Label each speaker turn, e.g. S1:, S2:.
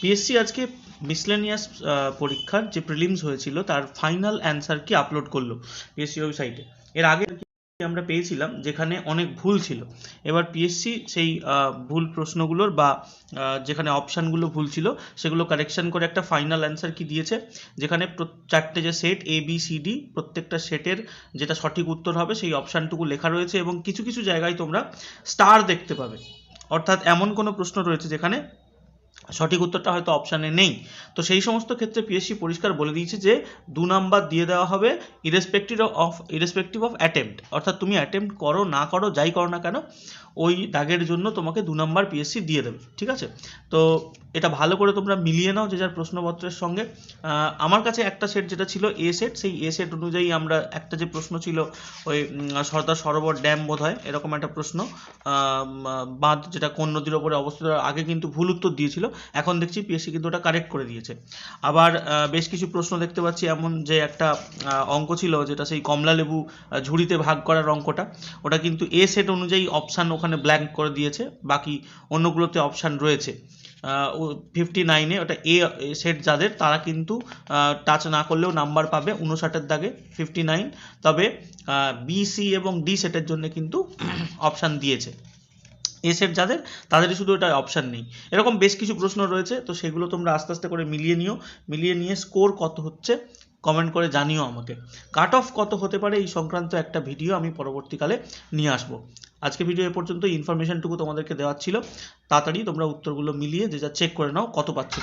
S1: PSC আজকে miscellaneous পরীক্ষার যে প্রিলিমস হয়েছিল, তার ফাইনাল অ্যান্সার কি আপলোড করল পিএসসি ওয়েবসাইটে এর আগে আমরা পেয়েছিলাম, যেখানে অনেক ভুল ছিল। এবার পিএসসি সেই ভুল প্রশ্নগুলোর বা যেখানে অপশানগুলো ভুল ছিল, সেগুলো কারেকশন করে একটা ফাইনাল অ্যান্সার কি দিয়েছে? যেখানে চারটে যে set A B C D প্রত্যেকটা সেটের যেটা সঠিক উত্তর হবে, সেই অপশানটুকু লেখা রয়েছে এবং কিছু কিছু জায়গায় তোমরা স্টার দেখতে পাবে। অর্থাৎ এমন কোনো প্রশ্ন রয়েছে যেখানে সঠিক উত্তরটা হয়তো অপশানে নেই। তো সেই সমস্ত ক্ষেত্রে পিএসসি পরিষ্কার বলে দিয়েছে যে, দু নাম্বার দিয়ে দেওয়া হবে irrespective of irrespective of attempt অর্থাৎ তুমি অ্যাটেম্প্ট করো, না করো, যাই করো না কেন, ওই দাগের জন্য তোমাকে দু নাম্বার পিএসসি দিয়ে দেবে, ঠিক আছে? তো এটা ভালো করে তোমরা মিলিয়ে নাও যে যার প্রশ্নপত্রের সঙ্গে। আমার কাছে একটা সেট যেটা ছিল এ সেট সেই এ সেট অনুযায়ী আমরা একটা যে প্রশ্ন ছিল, ওই সর্দার সরোবর ড্যাম বোধ হয় এরকম একটা প্রশ্ন। বাঁধ যেটা কোন নদীর ওপরে অবস্থিত, আগে কিন্তু ভুল উত্তর দিয়েছিল। এখন দেখছি পিএসসি কিন্তু ওটা কারেক্ট করে দিয়েছে। আবার বেশ কিছু প্রশ্ন দেখতে পাচ্ছি। এমন যে একটা অঙ্ক ছিল যেটা সেই কমলা লেবু ঝুড়িতে ভাগ করার অঙ্কটা, ওটা কিন্তু এ সেট অনুযায়ী অপশান ওখানে ব্ল্যাঙ্ক করে দিয়েছে। বাকি অন্যগুলোতে অপশান রয়েছে। ফিফটি নাইনে ওটা এ সেট যাদের, তারা কিন্তু টাচ না করলেও নাম্বার পাবে উনষাটের দাগে ফিফটি নাইন তবে বি সি এবং ডি সেটের জন্য কিন্তু অপশান দিয়েছে। এ সেট যাদের, তাদেরই শুধু এটা অপশান নেই। এরকম বেশ কিছু প্রশ্ন রয়েছে, তো সেগুলো তোমরা আস্তে আস্তে করে মিলিয়ে নিও। মিলিয়ে নিয়ে স্কোর কত হচ্ছে কমেন্ট করে জানিও আমাকে। কাট অফ কত হতে পারে এই সংক্রান্ত একটা ভিডিও আমি পরবর্তীকালে নিয়ে আসব। আজকে ভিডিও এ পর্যন্ত ইনফরমেশনটুকু তোমাদেরকে দেওয়ার ছিল। তাড়াতাড়ি তোমরা উত্তরগুলো মিলিয়ে যে যা চেক করে নাও, কত পাচ্ছ